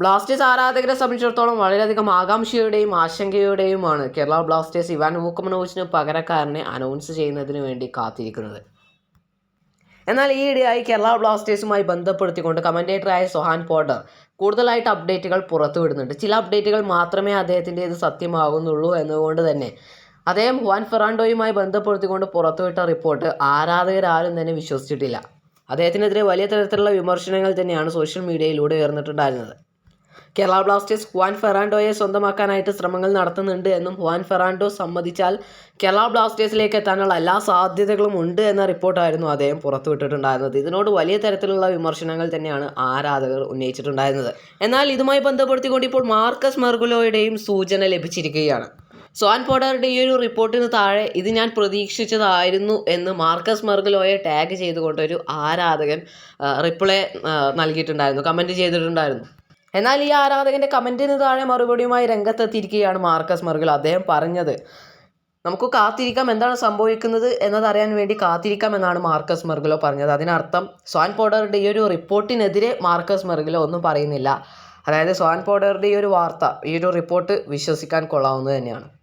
Blasters ആരാധകരെ സംബന്ധിച്ചിടത്തോളം വളരെയധികം ആകാംക്ഷയുടെയും ആശങ്കയുടെയുമാണ് കേരള ബ്ലാസ്റ്റേഴ്സ് ഇവാൻ വൂക്കമനോവിച്ചിന് പകരക്കാരനെ അനൗൺസ് ചെയ്യുന്നതിന് വേണ്ടി കാത്തിരിക്കുന്നത്. എന്നാൽ ഈയിടെയായി കേരള ബ്ലാസ്റ്റേഴ്സുമായി ബന്ധപ്പെടുത്തിക്കൊണ്ട് കമന്റേറ്ററായ സൊഹാൻ പോട്ടർ കൂടുതലായിട്ട് അപ്ഡേറ്റുകൾ പുറത്തുവിടുന്നുണ്ട്. ചില അപ്ഡേറ്റുകൾ മാത്രമേ അദ്ദേഹത്തിന്റെ ഇത് സത്യമാകുന്നുള്ളൂ എന്നതുകൊണ്ട് തന്നെ അദ്ദേഹം ഹുവാൻ ഫെറാൻഡോയുമായി ബന്ധപ്പെടുത്തിക്കൊണ്ട് പുറത്തുവിട്ട റിപ്പോർട്ട് ആരാധകരാരും തന്നെ വിശ്വസിച്ചിട്ടില്ല. അദ്ദേഹത്തിനെതിരെ വലിയ തരത്തിലുള്ള വിമർശനങ്ങൾ തന്നെയാണ് സോഷ്യൽ മീഡിയയിലൂടെ ഉയർന്നിട്ടുണ്ടായിരുന്നത്. കേരള ബ്ലാസ്റ്റേഴ്സ് ഹുവാൻ ഫെറാൻഡോയെ സ്വന്തമാക്കാനായിട്ട് ശ്രമങ്ങൾ നടത്തുന്നുണ്ട് എന്നും ഹുവാൻ ഫെറാൻഡോ സമ്മതിച്ചാൽ കേരള ബ്ലാസ്റ്റേഴ്സിലേക്ക് എത്താനുള്ള എല്ലാ സാധ്യതകളും ഉണ്ട് എന്ന റിപ്പോർട്ടായിരുന്നു അദ്ദേഹം പുറത്തുവിട്ടിട്ടുണ്ടായിരുന്നത്. ഇതിനോട് വലിയ തരത്തിലുള്ള വിമർശനങ്ങൾ തന്നെയാണ് ആരാധകർ ഉന്നയിച്ചിട്ടുണ്ടായിരുന്നത്. എന്നാൽ ഇതുമായി ബന്ധപ്പെടുത്തിക്കൊണ്ട് ഇപ്പോൾ മാർക്കസ് മെർഗുലോയുടെയും സൂചന ലഭിച്ചിരിക്കുകയാണ്. സോൻ പോഡറുടെ ഈ ഒരു റിപ്പോർട്ടിന് താഴെ ഇത് ഞാൻ പ്രതീക്ഷിച്ചതായിരുന്നു എന്ന് മാർക്കസ് മെർഗലോയെ ടാഗ് ചെയ്തുകൊണ്ട് ഒരു ആരാധകൻ റിപ്ലൈ നൽകിയിട്ടുണ്ടായിരുന്നു കമന്റ് ചെയ്തിട്ടുണ്ടായിരുന്നു. എന്നാൽ ഈ ആരാധകന്റെ കമന്റിന് താഴെ മറുപടിയുമായി രംഗത്തെത്തിയിരിക്കുകയാണ് മാർക്കസ് മെർഗൽ. അദ്ദേഹം പറഞ്ഞത് നമുക്ക് കാത്തിരിക്കാം എന്താണ് സംഭവിക്കുന്നത് എന്നതറിയാൻ വേണ്ടി കാത്തിരിക്കാം എന്നാണ് മാർക്കസ് മെർഗലോ പറഞ്ഞത്. അതിനർത്ഥം സ്വാൻ പോഡറുടെ ഈ ഒരു റിപ്പോർട്ടിനെതിരെ മാർക്കസ് മെർഗലോ ഒന്നും പറയുന്നില്ല. അതായത് സ്വാൻ പോഡറുടെ ഈ ഒരു വാർത്ത ഈ ഒരു റിപ്പോർട്ട് വിശ്വസിക്കാൻ കൊള്ളാവുന്നത് തന്നെയാണ്.